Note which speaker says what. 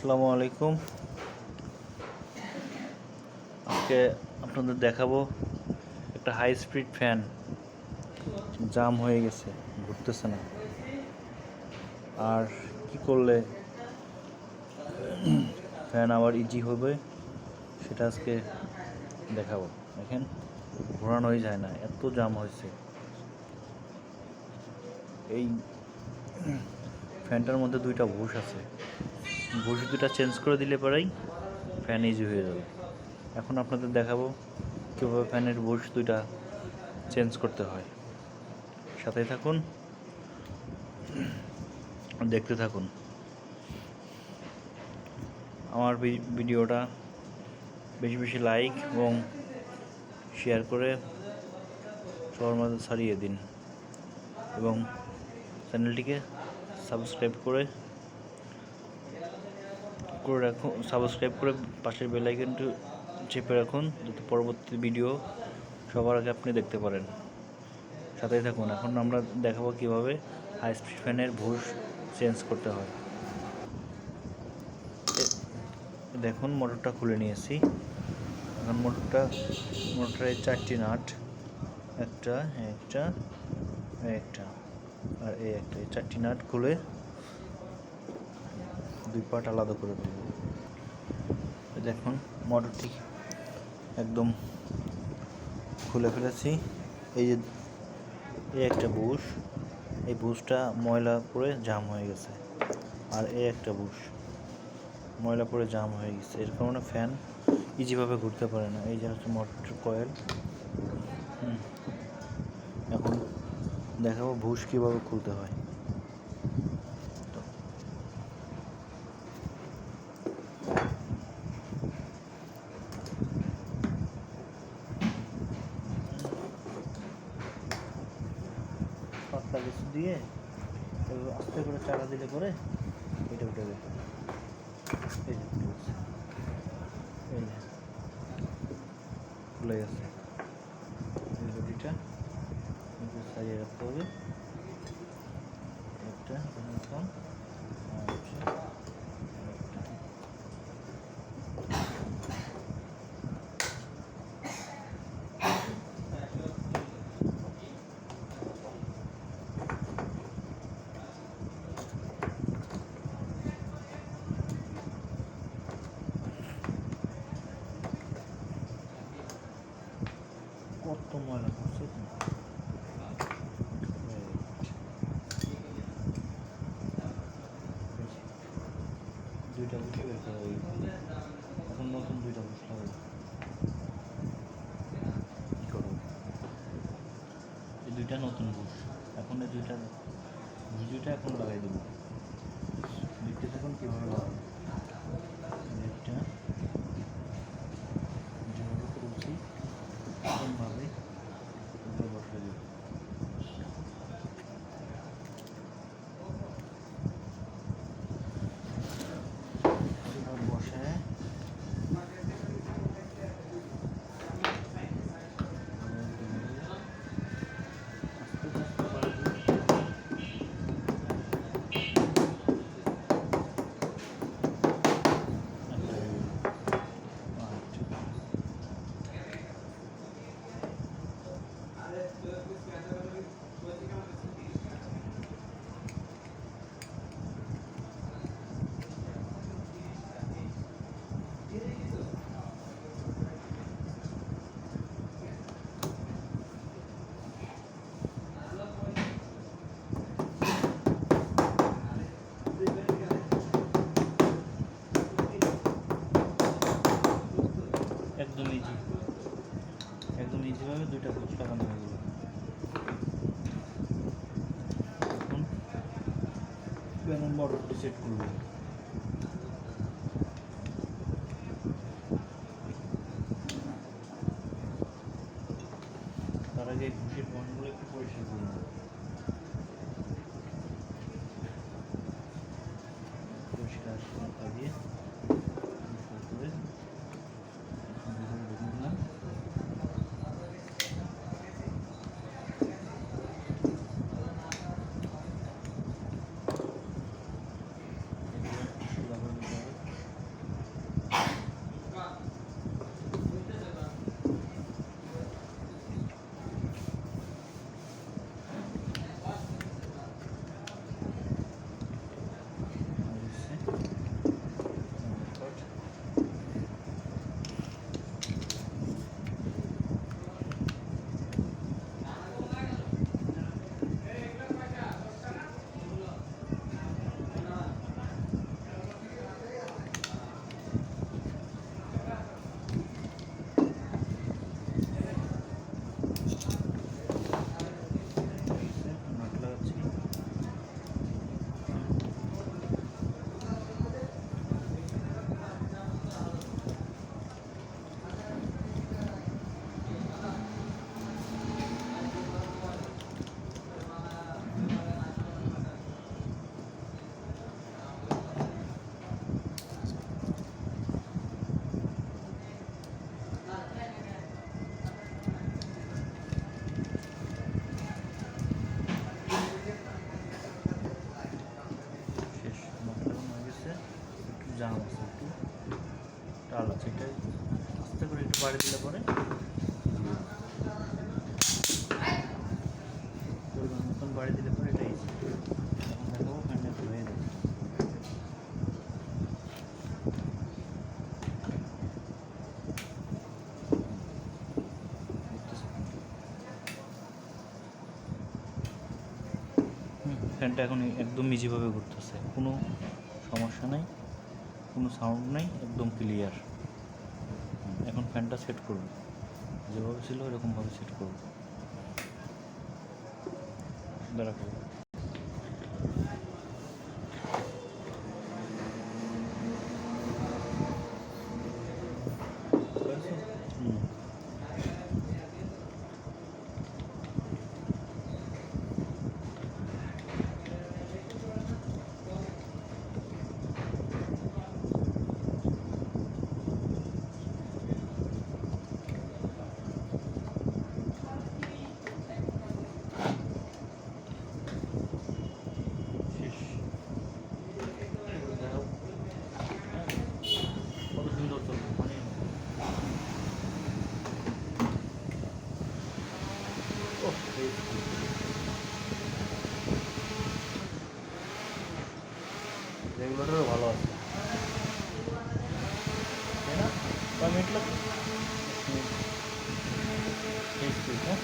Speaker 1: আসসালামু আলাইকুম। আজকে আপনাদের দেখাবো একটা হাই স্পিড ফ্যান জাম হয়ে গেছে, ঘুরতেছে না। আর কি করলে ফ্যান আবার ইজি হবে, সেটা আজকে দেখাবো। দেখেন, ঘোরানোই যায় না, এত জাম হয়েছে। এই ফ্যানটার মধ্যে দুইটা বুশ আছে। বুশ দুটা চেঞ্জ করে দিলে পরেই ফ্যান ইজি হয়ে যাবে। এখন আপনাদের দেখাবো কীভাবে ফ্যানের বুশ দুইটা চেঞ্জ করতে হয়। সাথে থাকুন, দেখতে থাকুন। আমার ভিডিওটা বেশি বেশি লাইক এবং শেয়ার করে সবার মাঝে ছড়িয়ে দিন। এবং চ্যানেলটিকে সাবস্ক্রাইব করে করে রাখুন সাবস্ক্রাইব করে পাশের বেল আইকনটি চেপে রাখুন, যাতে পরবর্তী ভিডিও সবার আগে আপনি দেখতে পারেন। সাথেই থাকুন, এখন আমরা দেখাবো কীভাবে হাই স্পিড ফ্যানের ভুষ চেঞ্জ করতে হয়। দেখুন মোটরটা খুলে নিয়েছি। এখন মোটরটা মোটরের চারটি নাট, একটা একটা একটা, আর এই একটা, এই চারটি নাট খুলে দুই পার্ট আলাদা করে দেব। দেখুন, মোটরটি একদম খুলে ফেলেছি। এই যে এই একটা বুশ, এই বুশটা ময়লা পরে জাম হয়ে গেছে। আর এই একটা বুশ ময়লা পরে জাম হয়ে গেছে। এর কারণে ফ্যান ইজিভাবে ঘুরতে পারে না। এই যে হচ্ছে মোটর কয়েল। এখন দেখাবো বুশ কীভাবে খুলতে হয়। দিয়ে আস্তে করে চারা দিলে পরে এটা উঠে গেছে। এই যে ফুলে গেছে এই বডিটা এটাকে সাজিয়ে রাখতে হবে একটা এখানে রাখলাম, আর হচ্ছে আরেকটা। কত ময়লা পড়ছে। দুইটা বুঝে বের করা হয়ে এখন নতুন দুইটা বুঝতে হবে কি করব এই দুইটা নতুন বুশ এখন এই দুইটা বুশ দুইটা এখন লাগাই দেবো দেখতে থাকুন কীভাবে লাগাবো এই একটা যেভাবে করেছি এরকমভাবে উপরে বসিয়ে দেবো এবার বসে আস্তে আস্তে বাড়াবো। আচ্ছা। একদম ইজি একদম ইজিভাবে দুইটা পোস্ট লাগানো হয়ে গেল এখন প্যানেল মোটরটি সেট করব তার আগে এই ঘুষের পয়েন্টগুলো একটু পরিষ্কার করে নেব পরিষ্কার মাথা দিয়ে পরিষ্কার করে এখন এভাবে রেখে দিলাম। এগুলো সোজা করে দিতে হবে। জাম আছে একটু টাল আছে এটা আস্তে করে একটু বাড়ি দিলে পরে পরিমাণ মতন বাড়ি দিলে পরে এটা easy। এখন ফ্যানটা একটু হয়ে যাবে ফ্যানটা এখন একদম ইজিভাবে ঘুরতেছে, কোনো সমস্যা নাই কোনো সাউন্ড নেই, একদম ক্লিয়ার এখন ফ্যানটা সেট করব। যেভাবে ছিল ওরকমভাবে সেট করব। দাঁড়া मतलब ठीक ठीक ठीक है।